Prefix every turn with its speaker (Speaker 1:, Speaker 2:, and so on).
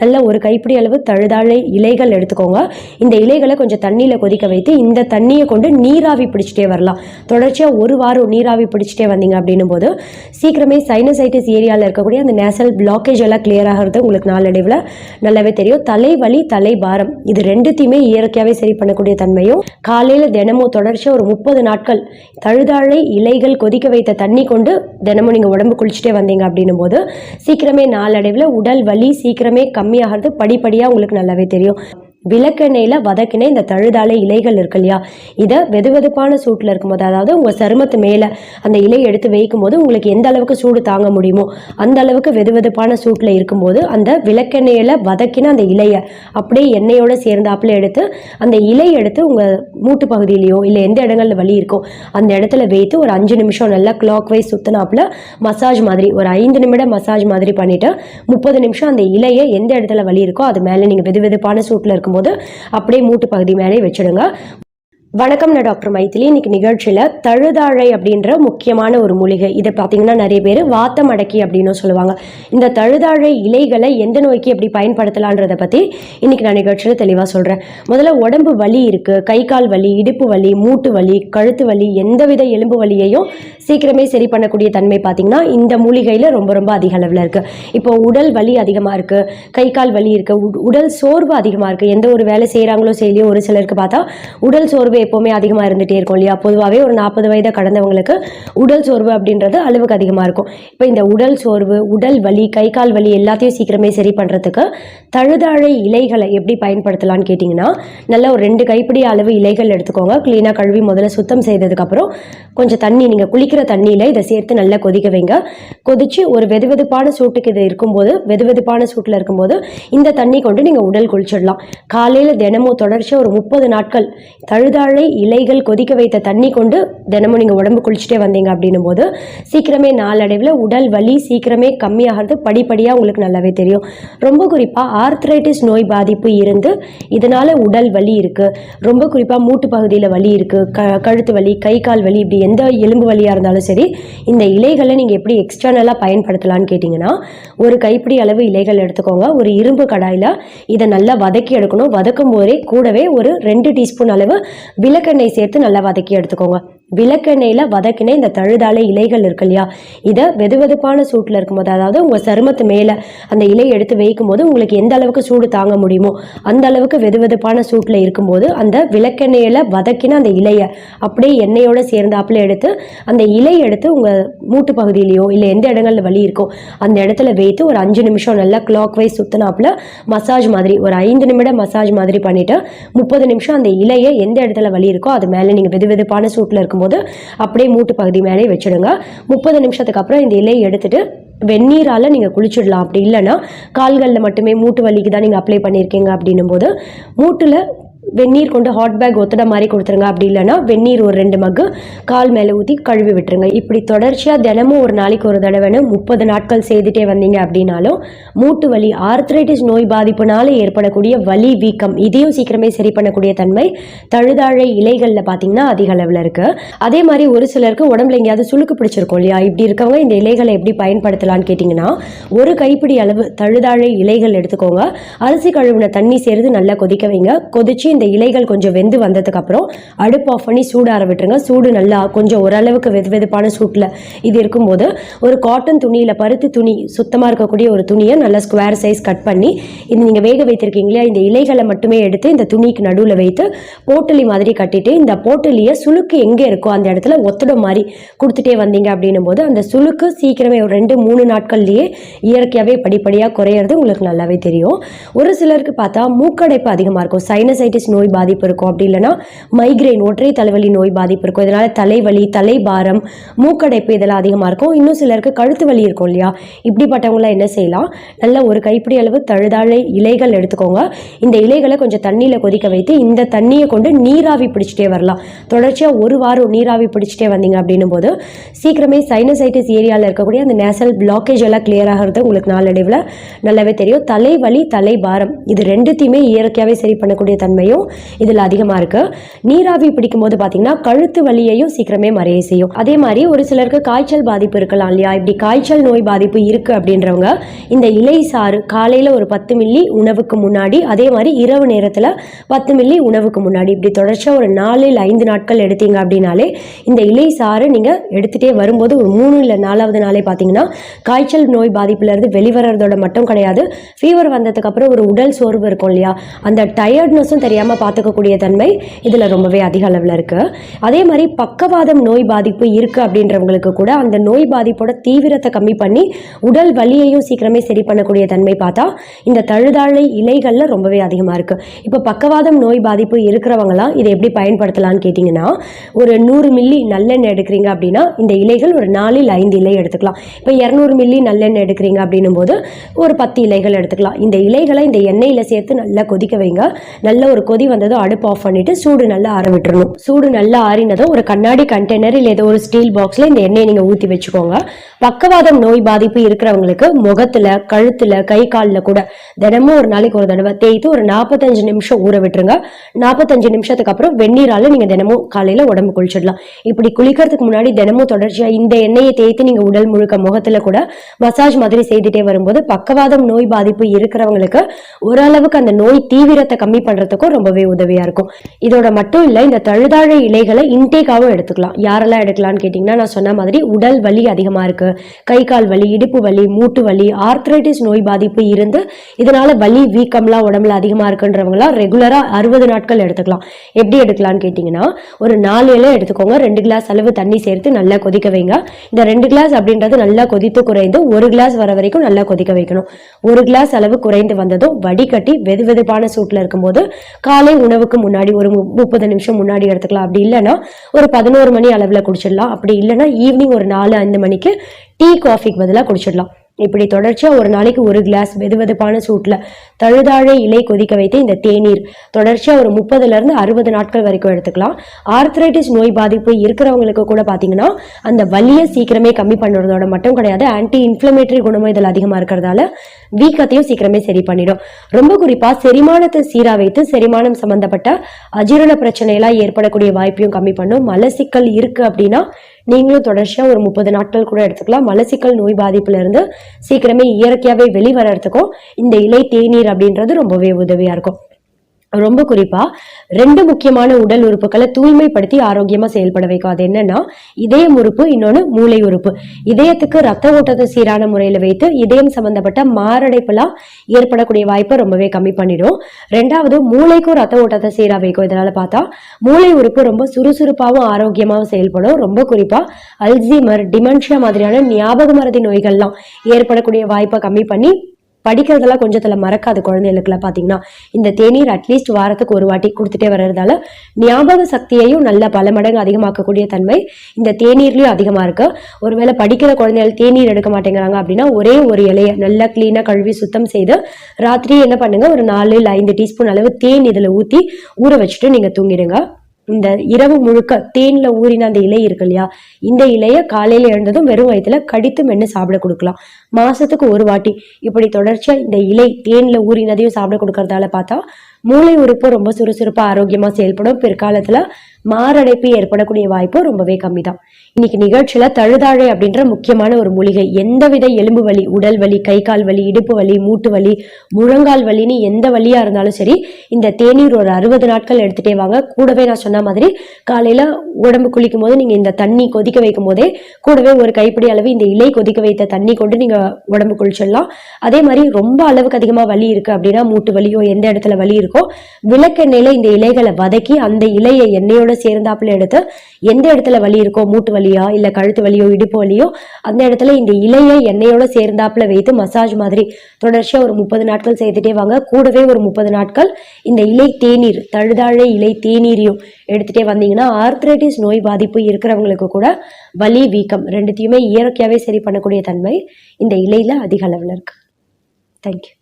Speaker 1: நல்ல ஒரு கைப்பிடி அளவு தழுதாழை இலைகள் எடுத்துக்கோங்க. இந்த இலைகளை கொஞ்சம் தண்ணியில் கொதிக்க வைத்து இந்த தண்ணியை கொண்டு நீராவி பிடிச்சிட்டே வரலாம். தொடர்ச்சியாக ஒரு வாரம் நீராவி பிடிச்சிட்டே வந்தீங்க அப்படின்னும் போது சீக்கிரமே சைனசைட்டிஸ் ஏரியாவில் இருக்கக்கூடிய அந்த நேசல் பிளாக்கேஜ் எல்லாம் கிளியர் ஆகிறது உங்களுக்கு நாளடைவில் நல்லாவே தெரியும். தலைவலி தலை பாரம் இது ரெண்டுத்தையுமே இயற்கையாகவே சரி பண்ணக்கூடிய தன்மையும் காலையில் தினமும் தொடர்ச்சியாக ஒரு முப்பது நாட்கள் தழுதாழை இலைகள் கொதிக்க வைத்த தண்ணி கொண்டு தினமும் நீங்கள் உடம்பு குளிச்சுட்டே வந்தீங்க அப்படின்னும் போது சீக்கிரமே நாளடைவில் உடல் வலி சீக்கிரமே கம்மியாகிறது படிப்படியாக உங்களுக்கு நல்லாவே தெரியும். விளக்கெண்ணெயில் வதக்கின இந்த தழுதாலை இலைகள் இருக்கு இல்லையா? இதை வெதுவெதுப்பான சூட்டில் இருக்கும்போது அதாவது உங்கள் சருமத்து மேலே அந்த இலையை எடுத்து வைக்கும் போது உங்களுக்கு எந்த அளவுக்கு சூடு தாங்க முடியுமோ அந்த அளவுக்கு வெதுவெதுப்பான சூட்டில் இருக்கும்போது அந்த விளக்கெண்ணெயில் வதக்கின அந்த இலையை அப்படியே எண்ணெயோடு சேர்ந்தாப்புல எடுத்து அந்த இலை எடுத்து உங்கள் மூட்டு பகுதியிலையோ இல்லை எந்த இடங்கள்ல வலி இருக்கோ அந்த இடத்துல வைத்து ஒரு அஞ்சு நிமிஷம் நல்லா கிளாக் வைஸ் சுத்தினாப்புல மசாஜ் மாதிரி ஒரு ஐந்து நிமிடம் மசாஜ் மாதிரி பண்ணிவிட்டு முப்பது நிமிஷம் அந்த இலையை எந்த இடத்துல வலி இருக்கோ அது மேலே நீங்கள் வெது வெதுப்பான சூட்டில் போது அப்படியே மூட்டு பகுதி மேலே வச்சிடுங்க. வணக்கம் நான் டாக்டர் மைத்திலி இன்னைக்கு நிகழ்ச்சியில் தழுதாழை அப்படின்ற முக்கியமான ஒரு மூலிகை. இதை பார்த்தீங்கன்னா நிறைய பேர் வாத்தம் அடக்கி அப்படின்னு சொல்லுவாங்க. இந்த தழுதாழை இலைகளை எந்த நோய்க்கு எப்படி பயன்படுத்தலான்றதை பற்றி இன்னைக்கு நான் நிகழ்ச்சியில் தெளிவாக சொல்கிறேன் முதல்ல உடம்பு வலி இருக்குது கை கால் வலி இடுப்பு வலி மூட்டு வலி கழுத்து வலி எந்தவித எலும்பு வலியையும் சீக்கிரமே சரி பண்ணக்கூடிய தன்மை பார்த்தீங்கன்னா இந்த மூலிகையில் ரொம்ப ரொம்ப அதிக அளவில் இருக்குது இப்போ உடல் வலி அதிகமாக இருக்குது கை கால் வலி இருக்குது உடல் சோர்வு அதிகமாக இருக்குது எந்த ஒரு வேலை செய்கிறாங்களோ செய்யலையோ ஒரு சிலருக்கு பார்த்தா உடல் சோர்வு எப்போவுமே அதிகமாக இருந்துகிட்டே இருக்கும் இல்லையா? பொதுவாகவே ஒரு நாற்பது வயதை கடந்தவங்களுக்கு உடல் சோர்வு அப்படின்றது அளவுக்கு அதிகமாக இருக்கும். இப்போ இந்த உடல் சோர்வு உடல் வலி கை கால் வலி எல்லாத்தையும் சீக்கிரமே சரி பண்ணுறதுக்கு தழுதாழை இலைகளை எப்படி பயன்படுத்தலாம்னு கேட்டிங்கன்னா நல்ல ஒரு ரெண்டு கைப்பிடி அளவு இலைகள் எடுத்துக்கோங்க. க்ளீனாக கழுவி முதல்ல சுத்தம் செய்ததுக்கப்புறம் கொஞ்சம் தண்ணி நீங்கள் குளிக்கிற தண்ணியில் இதை சேர்த்து நல்லா கொதிக்க வைங்க. கொதிச்சு ஒரு வெதுவெதுப்பான சூட்டுக்கு இது இருக்கும்போது வெதுவெதுப்பான சூட்டில் இருக்கும்போது இந்த தண்ணி கொண்டு நீங்கள் உடல் குளிச்சிடலாம். காலையில் தினமும் தொடர்ச்சியாக ஒரு முப்பது நாட்கள் தழுதாழை இலைகள் கொதிக்க வைத்த தண்ணி கொண்டு தினமும் நீங்கள் உடம்பு குளிச்சுட்டே வந்தீங்க அப்படின்னும் போது சீக்கிரமே நாளடைவில் உடல் வலி சீக்கிரமே கம்மியாகிறது படிப்படியாக உங்களுக்கு நல்லாவே தெரியும். ரொம்ப குறிப்பாக ஆர்த்ரைட்டிஸ் நோய் பாதிப்பு இருந்து இதனால் உடல் வலி இருக்குது ரொம்ப குறிப்பாக மூட்டு பகுதியில் வலி இருக்குது க கழுத்து வலி கை கால் வலி இப்படி எந்த எலும்பு வலியாக இருந்தாலும் சரி இந்த இலைகளை நீங்கள் எப்படி எக்ஸ்டர்னலாக பயன்படுத்தலாம்னு கேட்டிங்கன்னா ஒரு கைப்பிடி அளவு இலைகள் எடுத்துக்கோங்க. ஒரு இரும்பு கடாயில் இதை நல்லா வதக்கி எடுக்கணும். வதக்கும் போதே கூடவே ஒரு ரெண்டு டீஸ்பூன் அளவு விளக்கெண்ணெய் சேர்த்து நல்லா வதக்கி எடுத்துக்கோங்க. விளக்கெண்ணெயில் வதக்கின இந்த தழுதால இலைகள் இருக்கு இல்லையா? இதை வெதுவெதுப்பான சூட்டில் இருக்கும்போது அதாவது உங்கள் சருமத்து மேலே அந்த இலையை எடுத்து வைக்கும் போது உங்களுக்கு எந்த அளவுக்கு சூடு தாங்க முடியுமோ அந்த அளவுக்கு வெதுவெதுப்பான சூட்டில் இருக்கும்போது அந்த விளக்கெண்ணெயில் வதக்கின அந்த இலையை அப்படியே எண்ணெயோடு சேர்ந்தாப்புல எடுத்து அந்த இலை எடுத்து உங்கள் மூட்டு பகுதியிலையோ இல்லை எந்த இடங்கள்ல வலி இருக்கோ அந்த இடத்துல வைத்து ஒரு அஞ்சு நிமிஷம் நல்லா கிளாக் வைஸ் சுற்றினாப்புல மசாஜ் மாதிரி ஒரு ஐந்து நிமிடம் மசாஜ் மாதிரி பண்ணிவிட்டு முப்பது நிமிஷம் அந்த இலையை எந்த இடத்துல வலி இருக்கோ அது மேலே நீங்கள் வெது வெதுப்பான சூட்டில் இருக்கும்போது அப்படியே மூட்டு பகுதி மேலே வச்சிடுங்க. முப்பது நிமிஷத்துக்கு அப்புறம் இந்த இலையை எடுத்துட்டு வெந்நீரால் நீங்கள் குளிச்சிடலாம். அப்படி இல்லைன்னா கால்களில் மட்டுமே மூட்டு வலிக்கு தான் நீங்கள் அப்ளை பண்ணியிருக்கீங்க அப்படின்னும் போது மூட்டில் வெந்நீர் கொண்டு ஹாட் பேக் ஒத்தட மாதிரி கொடுத்துருங்க. அப்படி இல்லைன்னா வெந்நீர் ஒரு ரெண்டு மக்கு கால் மேலே ஊற்றி கழுவி விட்டுருங்க. இப்படி தொடர்ச்சியாக தினமும் ஒரு நாளைக்கு ஒரு தடவைன்னு முப்பது நாட்கள் செய்துட்டே வந்தீங்க அப்படின்னாலும் மூட்டு வலி ஆர்த்ரைட்டிஸ் நோய் பாதிப்புனால ஏற்படக்கூடிய வலி வீக்கம் இதையும் சீக்கிரமே சரி பண்ணக்கூடிய தன்மை தழுதாழை இலைகளில் பார்த்தீங்கன்னா அதிக அளவில் இருக்குது அதே மாதிரி ஒரு சிலருக்கு உடம்புல எங்கேயாவது சுளுக்கு பிடிச்சிருக்கும் இல்லையா? இப்படி இருக்கவங்க இந்த இலைகளை எப்படி பயன்படுத்தலாம்னு கேட்டிங்கன்னா ஒரு கைப்பிடி அளவு தழுதாழை இலைகள் எடுத்துக்கோங்க. அரிசி கழுவின தண்ணி சேர்த்து நல்லா கொதிக்க வைங்க. கொதிச்சு இந்த இலைகள் கொஞ்சம் வெந்து வந்ததுக்கு அப்புறம் அடுப்பு ஆஃப் பண்ணி சூடு ஆற விட்டுருங்க. சூடு நல்லா கொஞ்சம் ஓரளவுக்கு வெது வெதுப்பான சூட்டில் இது இருக்கும்போது ஒரு காட்டன் துணியில் பருத்தி துணி சுத்தமாக இருக்கக்கூடிய ஒரு துணியை நல்லா ஸ்கொயர் சைஸ் கட் பண்ணி இது நீங்கள் வேக வைத்திருக்கீங்களா இந்த இலைகளை மட்டுமே எடுத்து இந்த துணிக்கு நடுவில் வைத்து போட்டலி மாதிரி கட்டிட்டு இந்த போட்டலியை சுளுக்கு எங்கே இருக்கோ அந்த இடத்துல ஒத்தடம் மாதிரி கொடுத்துட்டே வந்தீங்க அப்படின்னும் போது அந்த சுளுக்கு சீக்கிரமே ஒரு ரெண்டு மூணு நாட்கள்லேயே இயற்கையாகவே படிப்படியாக குறையிறது உங்களுக்கு நல்லாவே தெரியும். ஒரு சிலருக்கு பார்த்தா மூக்கடைப்பு அதிகமாக இருக்கும். சைனசைட்டிஸ் நோய் பாதிப்பு இருக்கும். அப்படி இல்லைன்னா மைக்ரைன் ஒற்றை தலைவலி நோய் பாதிப்பு இருக்கும். இதனால் தலைவலி தலைபாரம் மூக்கடைப்பு இதெல்லாம் அதிகமாக இருக்கும். இன்னும் சிலருக்கு கழுத்து வலி இருக்கும் இல்லையா? இப்படிப்பட்டவங்களாம் என்ன செய்யலாம்? நல்ல ஒரு கைப்பிடி அளவு தழுதாழை இலைகள் எடுத்துக்கோங்க. இந்த இலைகளை கொஞ்சம் தண்ணியில் கொதிக்க வைத்து இந்த தண்ணியை கொண்டு நீராவி பிடிச்சிட்டே வரலாம். தொடர்ச்சியாக ஒரு வாரம் நீராவி பிடிச்சிட்டே வந்தீங்க அப்படின்னும் போது சீக்கிரமே சைனசைட்டிஸ் ஏரியாவில் இருக்கக்கூடிய அந்த நேசல் பிளாக்கேஜ் எல்லாம் கிளியர் ஆகிறது உங்களுக்கு நாளடைவில் நல்லாவே தெரியும். தலைவலி தலைபாரம் இது ரெண்டுத்தையுமே இயற்கையாகவே சரி பண்ணக்கூடிய தன்மையும் தன்மையும் இதில் அதிகமாக இருக்குது நீராவி பிடிக்கும் போது பார்த்தீங்கன்னா கழுத்து வலியையும் சீக்கிரமே மறைய செய்யும். அதே மாதிரி ஒரு சிலருக்கு காய்ச்சல் பாதிப்பு இருக்கலாம் இல்லையா? இப்படி காய்ச்சல் நோய் பாதிப்பு இருக்குது அப்படின்றவங்க இந்த இலை சாறு காலையில் ஒரு பத்து மில்லி உணவுக்கு முன்னாடி அதே மாதிரி இரவு நேரத்தில் பத்து மில்லி உணவுக்கு முன்னாடி இப்படி தொடர்ச்சியாக ஒரு நாலு இல்லை ஐந்து நாட்கள் எடுத்தீங்க அப்படின்னாலே இந்த இலை சாறு நீங்கள் எடுத்துகிட்டே வரும்போது ஒரு மூணு இல்லை நாலாவது நாளே பார்த்தீங்கன்னா காய்ச்சல் நோய் பாதிப்புலேருந்து வெளிவரதோட மட்டும் கிடையாது. ஃபீவர் வந்ததுக்கப்புறம் ஒரு உடல் சோர்வு இருக்கும் இல்லையா? அந்த டயர்ட்னஸும் தெரியாமல் பார்த்துக்கக்கூடிய தன்மை இதில் ரொம்பவே அதிக அளவில் இருக்குது அதே மாதிரி பக்கவாதம் நோய் பாதிப்பு இருக்குது அப்படின்றவங்களுக்கு கூட அந்த நோய் பாதிப்போட தீவிரத்தை கம்மி பண்ணி உடல் வலியையும் சீக்கிரமே சரி பண்ணக்கூடிய தன்மை பார்த்தா இந்த தழுதாழை இலைகளில் ரொம்பவே அதிகமாக இருக்குது இப்போ பக்கவாதம் நோய் பாதிப்பு இருக்கிறவங்களாம் இதை எப்படி பயன்படுத்தலாம்னு கேட்டிங்கன்னா ஒரு நூறு மில்லி நல்லெண்ணெய் எடுக்கிறீங்க அப்படின்னா இந்த இலைகள் ஒரு நாலில் ஐந்து இலை எடுத்துக்கலாம். இப்போ இரநூறு மில்லி நல்லெண்ணெய் எடுக்கிறீங்க அப்படின்னும் போது ஒரு பத்து இலைகள் எடுத்துக்கலாம். இந்த இலைகளை இந்த எண்ணெயில் சேர்த்து நல்லா கொதிக்க வைங்க. நல்ல ஒரு கொதி வந்ததும் அடுப்பு ஆஃப் பண்ணிட்டு சூடு நல்லா ஆற விட்டுறணும். சூடு நல்லா ஆறினதும் ஒரு கண்ணாடி கண்டெய்னர் இல்லை ஏதோ ஒரு ஸ்டீல் பாக்ஸில் இந்த எண்ணெயை நீங்கள் ஊற்றி வச்சுக்கோங்க. பக்கவாதம் நோய் பாதிப்பு இருக்கிறவங்களுக்கு முகத்தில் கழுத்தில் கை காலில் கூட தினமும் ஒரு நாளைக்கு ஒரு தடவை தேய்த்து ஒரு நாற்பத்தஞ்சு நிமிஷம் ஊற விட்டுருங்க. நாற்பத்தஞ்சு நிமிஷத்துக்கு அப்புறம் வெந்நீரால நீங்கள் தினமும் காலையில் உடம்பு குளிச்சிடலாம். இப்படி குளிக்கிறதுக்கு முன்னாடி தினமும் தொடர்ச்சியாக இந்த எண்ணெயை தேய்த்து நீங்கள் உடல் முழுக்க முகத்தில் கூட மசாஜ் மாதிரி செய்துட்டே வரும்போது பக்கவாதம் நோய் பாதிப்பு இருக்கிறவங்களுக்கு ஓரளவுக்கு அந்த நோய் தீவிரத்தை கம்மி பண்ணுறதுக்கும் ரொம்பவே உதவியாக இருக்கும். இதோட மட்டும் இல்லை இந்த தழுதாழை இலைகளை இன்டேக்காகவும் எடுத்துக்கலாம். யாரெல்லாம் எடுக்கலாம்னு கேட்டிங்கன்னா நான் சொன்ன மாதிரி உடல் வலி அதிகமாக இருக்கு. கை கால் வலி இடுப்பு வலி மூட்டு வலி ஆர்த்ரைட்டிஸ் நோய் பாதிப்பு இருந்து இதனால வலி வீக்கம்லாம் உடம்புல அதிகமாக இருக்குன்றவங்களாம் ரெகுலராக அறுபது நாட்கள் எடுத்துக்கலாம். எப்படி எடுக்கலாம்னு கேட்டிங்கன்னா ஒரு நாலு இலை எடுத்துக்கோங்க. ரெண்டு கிளாஸ் அளவு தண்ணி சேர்த்து நல்லா கொதிக்க வைங்க. இந்த ரெண்டு கிளாஸ் அப்படின்றது நல்லா கொதித்து குறைந்து ஒரு கிளாஸ் வர வரைக்கும் நல்லா கொதிக்க வைக்கணும். ஒரு கிளாஸ் அளவு குறைந்து வந்ததும் வடிகட்டி வெது வெதுப்பான சூட்டில் இருக்கும்போது காலை உணவுக்கு முன்னாடி ஒரு முப்பது நிமிஷம் முன்னாடி எடுத்துக்கலாம். அப்படி இல்லைன்னா ஒரு பதினோரு மணி அளவில் குடிச்சிடலாம். அப்படி இல்லைன்னா ஈவினிங் ஒரு நாலு ஐந்து மணிக்கு டீ காஃபிக்கு பதிலாக குடிச்சிடலாம். இப்படி தொடர்ச்சியாக ஒரு நாளைக்கு ஒரு கிளாஸ் வெது வெதுப்பான சூட்டில் தழுதாழை இலை கொதிக்க வைத்து இந்த தேநீர். தொடர்ச்சியாக ஒரு முப்பதுலேருந்து அறுபது நாட்கள் வரைக்கும் எடுத்துக்கலாம். ஆர்த்ரைட்டிஸ் நோய் பாதிப்பு இருக்கிறவங்களுக்கு கூட பார்த்தீங்கன்னா அந்த வலியை சீக்கிரமே கம்மி பண்ணுறதோட மட்டும் கிடையாது. ஆன்டி இன்ஃப்ளமேட்டரி குணமும் இதில் அதிகமாக இருக்கிறதால வீக்கத்தையும் சீக்கிரமே சரி பண்ணிடும். ரொம்ப குறிப்பாக செரிமானத்தை சீராக வைத்து செரிமானம் சம்பந்தப்பட்ட அஜீரண பிரச்சனையெல்லாம் ஏற்படக்கூடிய வாய்ப்பையும் கம்மி பண்ணும். மலசிக்கல் இருக்குது அப்படின்னா நீங்களும் தொடர்ச்சியாக ஒரு முப்பது நாட்கள் கூட எடுத்துக்கலாம். மலசிக்கல் நோய் பாதிப்புல இருந்து சீக்கிரமே இயற்கையாகவே வெளிவரத்துக்கும் இந்த இலை தேநீர் அப்படின்றது ரொம்பவே உதவியாக இருக்கும். ரொம்ப குறிப்பா ரெண்டு முக்கியமான உடல் உறுப்புகளை தூய்மைப்படுத்தி ஆரோக்கியமா செயல்பட வைக்கும் அது என்னன்னா இதயம் உறுப்பு இன்னொன்னு மூளை உறுப்பு. இதயத்துக்கு ரத்த ஓட்டத்தை சீரான முறையில வைத்து இதயம் சம்பந்தப்பட்ட மாரடைப்புலாம் ஏற்படக்கூடிய வாய்ப்பை ரொம்பவே கம்மி பண்ணிடும். ரெண்டாவது மூளைக்கும் ரத்த ஓட்டத்தை சீரா வைக்கும். இதனால பார்த்தா மூளை உறுப்பு ரொம்ப சுறுசுறுப்பாகவும் ஆரோக்கியமாகவும் செயல்படும். ரொம்ப குறிப்பா அல்சீமர் டிமென்ஷியா மாதிரியான ஞாபக மறதி நோய்கள்லாம் ஏற்படக்கூடிய வாய்ப்பை கம்மி பண்ணி படிக்கிறதெல்லாம் கொஞ்சத்தில் மறக்காது குழந்தைகளுக்குலாம் பார்த்தீங்கன்னா இந்த தேநீர் அட்லீஸ்ட் வாரத்துக்கு ஒரு வாட்டி கொடுத்துட்டே வர்றதால ஞாபக சக்தியையும் நல்ல பல மடங்கு அதிகமாக்கக்கூடிய தன்மை இந்த தேநீர்லயும் அதிகமாக இருக்கு. ஒருவேளை படிக்கிற குழந்தைகள் தேநீர் எடுக்க மாட்டேங்கிறாங்க அப்படின்னா ஒரே ஒரு இலையை நல்லா க்ளீனாக கழுவி சுத்தம் செய்து ராத்திரி என்ன பண்ணுங்க? ஒரு நாலு இல்லை ஐந்து டீஸ்பூன் அளவு தேன் இதில் ஊற்றி ஊற வச்சுட்டு நீங்கள் தூங்கிடுங்க. இந்த இரவு முழுக்க தேனில் ஊறின அந்த இலை இருக்கு இல்லையா? இந்த இலையை காலையில் எழுந்ததும் வெறும் வயிற்றுல கடித்து மென்று சாப்பிட கொடுக்கலாம். மாசத்துக்கு ஒரு வாட்டி. இப்படி தொடர்ச்சியாக இந்த இலை தேனில் ஊறினதையும் சாப்பிட கொடுக்கறதால பார்த்தா மூளை உறுப்பு ரொம்ப சுறுசுறுப்பாக ஆரோக்கியமாக செயல்படும். பிற்காலத்தில் மாரடைப்பு ஏற்படக்கூடிய வாய்ப்பு ரொம்பவே கம்மி தான் இன்னைக்கு நிகழ்ச்சியில தழுதாழை அப்படின்ற முக்கியமான ஒரு மூலிகை எந்தவித எலும்பு வலி உடல் வலி கை கால் வலி இடுப்பு வலி மூட்டு வலி முழங்கால் வலின்னு எந்த வலியா இருந்தாலும் சரி இந்த தேநீர் ஒரு அறுபது நாட்கள் எடுத்துட்டே வாங்க. கூடவே நான் சொன்ன மாதிரி காலையில உடம்பு குளிக்கும் போது நீங்க இந்த தண்ணி கொதிக்க வைக்கும் போதே கூடவே ஒரு கைப்பிடி அளவு இந்த இலை கொதிக்க வைத்த தண்ணி கொண்டு நீங்க உடம்பு குளிச்சிடலாம். அதே மாதிரி ரொம்ப அளவுக்கு அதிகமா வலி இருக்கு அப்படின்னா மூட்டு வலியோ எந்த இடத்துல வலி இருக்கோ விளக்கெண்ணெயில இந்த இலைகளை வதக்கி அந்த இலையை எண்ணெயோட சேர்ந்தாப்புல எடுத்து எந்த இடத்துல வலி இருக்கோ மூட்டு வலியா இல்ல கழுத்து வலியோ இடுப்பு வலியோ அந்த இடத்துல இந்த இலையை எண்ணெயோட சேர்ந்தாப்புல வைத்து மசாஜ் மாதிரி தொடர்ச்சியா ஒரு முப்பது நாட்கள் செய்துட்டே வாங்க. கூடவே ஒரு முப்பது நாட்கள் இந்த இலை தேநீர் தழுதாழை இலை தேநீரையும் எடுத்துட்டே வந்தீங்கன்னா ஆர்த்ரைட்டிஸ் நோய் பாதிப்பு இருக்கிறவங்களுக்கு கூட வலி வீக்கம் ரெண்டுத்தையுமே இயற்கையாவே சரி பண்ணக்கூடிய தன்மை இந்த இலையில அதிக அளவில் இருக்கு. தேங்க்யூ